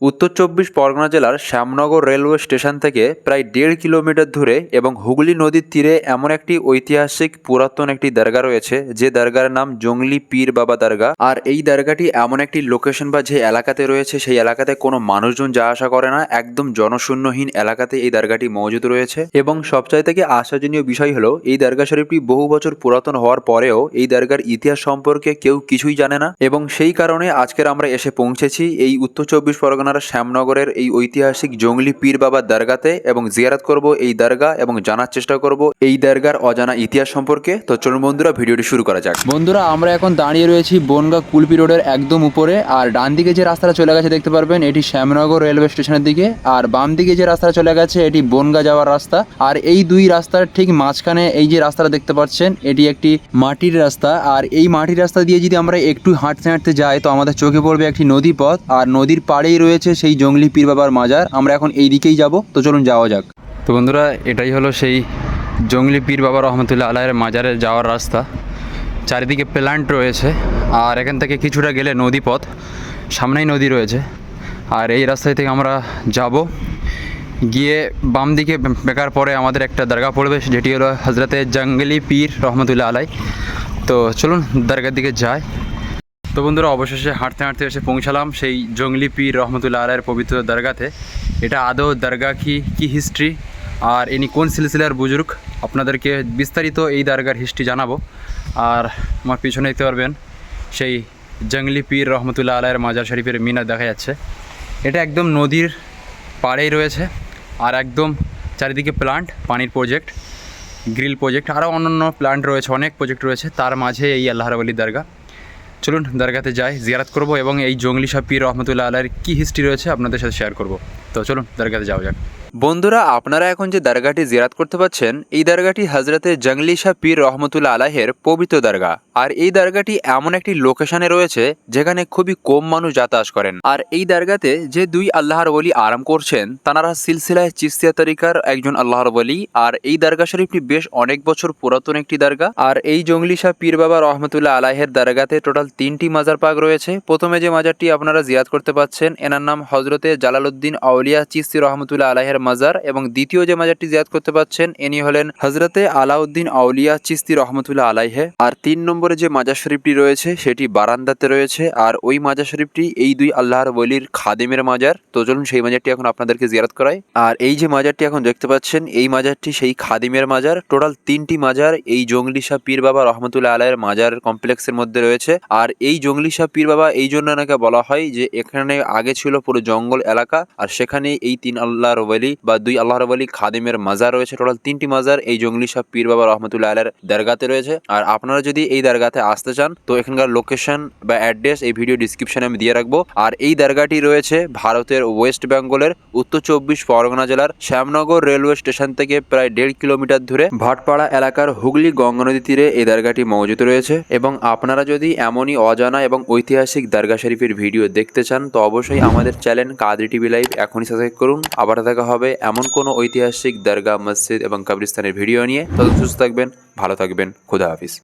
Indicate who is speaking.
Speaker 1: উত্তর চব্বিশ পরগনা জেলার শ্যামনগর রেলওয়ে স্টেশন থেকে প্রায় দেড় কিলোমিটার দূরে এবং হুগলি নদীর তীরে এমন একটি ঐতিহাসিক পুরাতন একটি দরগা রয়েছে, যে দরগার নাম জঙ্গলি পীর বাবা দরগা। আর এই দরগাটি এমন একটি লোকেশন বা যে এলাকাতে রয়েছে, সেই এলাকাতে কোনো মানুষজন যা আসা করে না, একদম জনশূন্যহীন এলাকাতে এই দরগাটি মজুদ রয়েছে। এবং সবচাইতে থেকে আশ্চর্যজনীয় বিষয় হলো, এই দরগা শরীফটি বহু বছর পুরাতন হওয়ার পরেও এই দরগার ইতিহাস সম্পর্কে কেউ কিছুই জানে না। এবং সেই কারণে আজকের আমরা এসে পৌঁছেছি এই উত্তর চব্বিশ পরগনার শ্যামনগরের এই ঐতিহাসিক জঙ্গলি পীর বাবার দরগাতে এবং জিয়ারাত করব এই দরগা এবং জানার চেষ্টা করব এই দরগার অজানা ইতিহাস সম্পর্কে। তো চলুন বন্ধুরা, ভিডিওটি শুরু করা যাক। বন্ধুরা, আমরা এখন দাঁড়িয়ে রয়েছি বনগা কুলপি রোডের একদম উপরে। আর ডান দিকে যে রাস্তাটা চলে গেছে, দেখতে পারবেন, এটি শ্যামনগর রেলওয়ে স্টেশনের দিকে। আর বাম দিকে যে রাস্তাটা চলে গেছে, এটি বনগা যাওয়ার রাস্তা। আর এই দুই রাস্তার ঠিক মাঝখানে এই যে রাস্তাটা দেখতে পাচ্ছেন, এটি একটি মাটির রাস্তা। আর এই মাটির রাস্তা দিয়ে যদি আমরা একটু হাঁটতে হাঁটতে যাই, তো আমাদের চোখে পড়বে একটি নদী পথ আর নদীর পাড়েই রয়েছে সেই জঙ্গলি পীর বাবার মাজার, আমরা এখন এই দিকেই যাব, তো চলুন যাওয়া যাক। তো বন্ধুরা, এটাই হলো সেই জঙ্গলি পীর বাবা রহমতুল্লাহ আলাহের মাজারে যাওয়ার রাস্তা। চারিদিকে প্ল্যান্ট রয়েছে, আর এখান থেকে কিছুটা গেলে নদী পথ সামনেই নদী রয়েছে। আর এই রাস্তায় থেকে আমরা যাব। গিয়ে বাম দিকে বেকার পরে আমাদের একটা দরগা পড়বে, যেটি হলো হজরতে জঙ্গলি পীর রহমতুল্লাহ আলাই তো চলুন দরগার দিকে যাই। তো বন্ধুরা, অবশেষে হাঁটতে হাঁটতে এসে পৌঁছালাম সেই জঙ্গলি পীর রহমতুল্লাহ আলাইয়ের পবিত্র দরগাতে। এটা আদৌ দরগা কি? কি হিস্ট্রি আর ইনি কোন সিলসিলার বুজুর্গ? আপনাদেরকে বিস্তারিত এই দরগার হিস্ট্রি জানাব। আর আমার পিছনে দেখতে পারবেন, সেই জঙ্গলি পীর রহমতুল্লাহ আলাইয়ের মাজার শরীফের মিনার দেখা যাচ্ছে। এটা একদম নদীর পাড়েই রয়েছে, আর একদম চারিদিকে প্লান্ট পানির প্রজেক্ট গ্রিল প্রজেক্ট আরও অন্যান্য প্ল্যান্ট রয়েছে, অনেক প্রজেক্ট রয়েছে। তার মাঝে এই আল্লাহ রাবলি দরগা। চলুন দরগাতে যাই, জিয়ারাত করব এবং এই জঙ্গলি পীর রহমতুল্লাহ আল্লাহর কী হিস্ট্রি রয়েছে আপনাদের সাথে শেয়ার করব। তো চলুন দরগাতে যাওয়া যাক। বন্ধুরা, আপনারা এখন যে দরগাটি জিয়ারাত করতে পাচ্ছেন, এই দরগাটি হজরতে জঙ্গলি শাহ পীর রহমতুল্লাহ আলাহের পবিত্র দরগা আর এই দরগাটি এমন একটি লোকেশনে রয়েছে, যেখানে খুবই কম মানুষ যাতায়াত করেন। আর এই দরগাতে যে দুই আল্লাহর বলি আরাম করছেন, তানারা সিলসিলায় চিস্তিয়া তরিকার একজন আল্লাহর বলি আর এই দরগা শরীফটি বেশ অনেক বছর পুরাতন একটি দরগা আর এই জঙ্গলি শাহ পীর বাবা রহমতুল্লাহ আলাহের দরগাতে টোটাল তিনটি মাজার পাক রয়েছে। প্রথমে যে মাজারটি আপনারা জিয়াদ করতে পাচ্ছেন, এনার নাম হজরতে জালালউদ্দিন আউলিয়া চিস্তি রহমতুল্লাহ আলাহের মাজার এবং দ্বিতীয় যে মাজারটি জিয়াদ করতে পাচ্ছেন ইনি হলেন হজরতে আলাউদ্দিন আউলিয়া চিস্তি রহমতুল্লাহ আলাইহে। আর তিন নম্বরে যে মাজার শরীফটি রয়েছে, সেটি বারান্দাতে রয়েছে। আর ওই মাজার শরীফটি এই দুই আল্লাহর বলির খাদেমের মাজার। তো চলুন সেই মাজারটি এখন আপনাদেরকে জিয়ারত করাই। আর এই যে মাজারটি এখন দেখতে পাচ্ছেন, এই মাজারটি সেই খাদিমের মাজার। টোটাল তিনটি মাজার এই জঙ্গলি শাহ পীর বাবা রহমতুল্লাহ আলাইয়ের মাজার কমপ্লেক্সের মধ্যে রয়েছে। আর এই জঙ্গলি শাহ পীর বাবা এই জন্য নাকি বলা হয় যে, এখানে আগে ছিল পুরো জঙ্গল এলাকা, আর সেখানে এই তিন আল্লাহর বলি বা দুই আল্লাহর বলি খাদিমের মাজার রয়েছে। টোটাল তিনটি মাজার এই জঙ্গলি শাহ পীর বাবা রহমতুল্লাহ আলাইয়ের দরগাতে রয়েছে। আর আপনারা যদি এই দরগাতে আসতে চান, তো এখানকার লোকেশন বা অ্যাড্রেস এই ভিডিও ডিসক্রিপশনে আমি দিয়ে রাখব। আর এই দরগাটি রয়েছে ভারতের ওয়েস্ট বেঙ্গলের উত্তর চব্বিশ পরগনা জেলার শ্যামনগর রেলওয়ে স্টেশন থেকে প্রায় দেড় কিলোমিটার দূরে ভাটপাড়া এলাকার হুগলি গঙ্গা নদী তীরে এই দরগাটি মজুদ রয়েছে। এবং আপনারা যদি এমনই অজানা এবং ঐতিহাসিক দরগা শরীফের ভিডিও দেখতে চান, তো অবশ্যই আমাদের চ্যানেল কাদরি টিভি লাইভ এখনই সাবস্ক্রাইব করুন। আবার দেখা হবে এমন কোনো ঐতিহাসিক দরগা মসজিদ এবং কবরিস্তানের ভিডিও নিয়ে। তত সুস্থ থাকবেন, ভালো থাকবেন, খুদা হাফিজ।